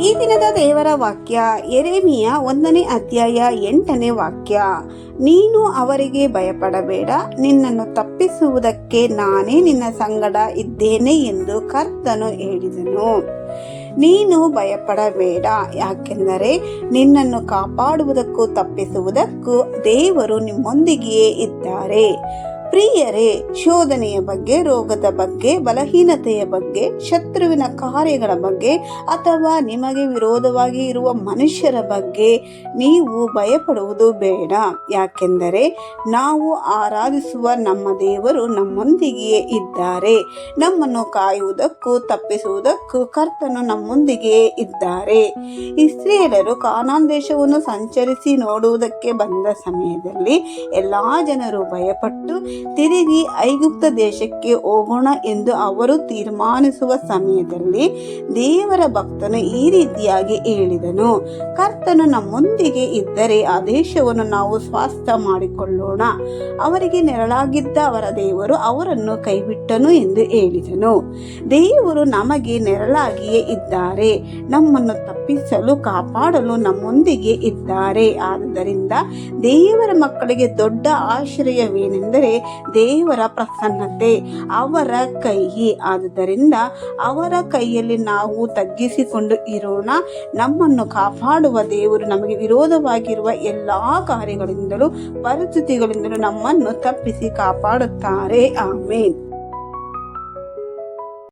ಈ ದಿನದ ದೇವರ ವಾಕ್ಯ ಎರೆಮಿಯ ಒಂದನೇ ಅಧ್ಯಾಯ ಎಂಟನೇ ವಾಕ್ಯ. ನೀನು ಅವರಿಗೆ ಭಯಪಡಬೇಡ, ನಿನ್ನನ್ನು ತಪ್ಪಿಸುವುದಕ್ಕೆ ನಾನೇ ನಿನ್ನ ಸಂಗಡ ಇದ್ದೇನೆ ಎಂದು ಕರ್ತನು ಹೇಳಿದನು. ನೀನು ಭಯಪಡಬೇಡ, ಯಾಕೆಂದರೆ ನಿನ್ನನ್ನು ಕಾಪಾಡುವುದಕ್ಕೂ ತಪ್ಪಿಸುವುದಕ್ಕೂ ದೇವರು ನಿಮ್ಮೊಂದಿಗೆಯೇ ಇದ್ದಾರೆ. ಪ್ರಿಯರೇ, ಶೋಧನೆಯ ಬಗ್ಗೆ, ರೋಗದ ಬಗ್ಗೆ, ಬಲಹೀನತೆಯ ಬಗ್ಗೆ, ಶತ್ರುವಿನ ಕಾರ್ಯಗಳ ಬಗ್ಗೆ ಅಥವಾ ನಿಮಗೆ ವಿರೋಧವಾಗಿ ಇರುವ ಮನುಷ್ಯರ ಬಗ್ಗೆ ನೀವು ಭಯಪಡುವುದು ಬೇಡ. ಯಾಕೆಂದರೆ ನಾವು ಆರಾಧಿಸುವ ನಮ್ಮ ದೇವರು ನಮ್ಮೊಂದಿಗೆಯೇ ಇದ್ದಾರೆ. ನಮ್ಮನ್ನು ಕಾಯುವುದಕ್ಕೂ ತಪ್ಪಿಸುವುದಕ್ಕೂ ಕರ್ತನು ನಮ್ಮೊಂದಿಗೆಯೇ ಇದ್ದಾರೆ. ಇಸ್ರೇಲರು ಕಾನಾನ್ ದೇಶವನ್ನು ಸಂಚರಿಸಿ ನೋಡುವುದಕ್ಕೆ ಬಂದ ಸಮಯದಲ್ಲಿ ಎಲ್ಲಾ ಜನರು ಭಯಪಟ್ಟು ತಿರುಗಿ ಐಗುಪ್ತ ದೇಶಕ್ಕೆ ಹೋಗೋಣ ಎಂದು ಅವರು ತೀರ್ಮಾನಿಸುವ ಸಮಯದಲ್ಲಿ ದೇವರ ಭಕ್ತನು ಈ ರೀತಿಯಾಗಿ ಹೇಳಿದನು. ಕರ್ತನು ನಮ್ಮೊಂದಿಗೆ ಇದ್ದರೆ ಆ ದೇಶವನ್ನು ನಾವು ಸ್ವಾಸ್ಥ ಮಾಡಿಕೊಳ್ಳೋಣ. ಅವರಿಗೆ ನೆರಳಾಗಿದ್ದ ಅವರ ದೇವರು ಅವರನ್ನು ಕೈಬಿಟ್ಟನು ಎಂದು ಹೇಳಿದನು. ದೇವರು ನಮಗೆ ನೆರಳಾಗಿಯೇ ಇದ್ದಾರೆ. ನಮ್ಮನ್ನು ತಪ್ಪಿಸಲು ಕಾಪಾಡಲು ನಮ್ಮೊಂದಿಗೆ ಇದ್ದಾರೆ. ಆದ್ದರಿಂದ ದೇವರ ಮಕ್ಕಳಿಗೆ ದೊಡ್ಡ ಆಶ್ರಯವೇನೆಂದರೆ ದೇವರ ಪ್ರಸನ್ನತೆ, ಅವರ ಕೈ ಆದುದರಿಂದ ಅವರ ಕೈಯಲ್ಲಿ ನಾವು ತಗ್ಗಿಸಿಕೊಂಡು ಇರೋಣ. ನಮ್ಮನ್ನು ಕಾಪಾಡುವ ದೇವರು ನಮಗೆ ವಿರೋಧವಾಗಿರುವ ಎಲ್ಲ ಕಾರ್ಯಗಳಿಂದಲೂ, ಪರಿಸ್ಥಿತಿಗಳಿಂದಲೂ ನಮ್ಮನ್ನು ತಪ್ಪಿಸಿ ಕಾಪಾಡುತ್ತಾರೆ. ಆಮೇನ್.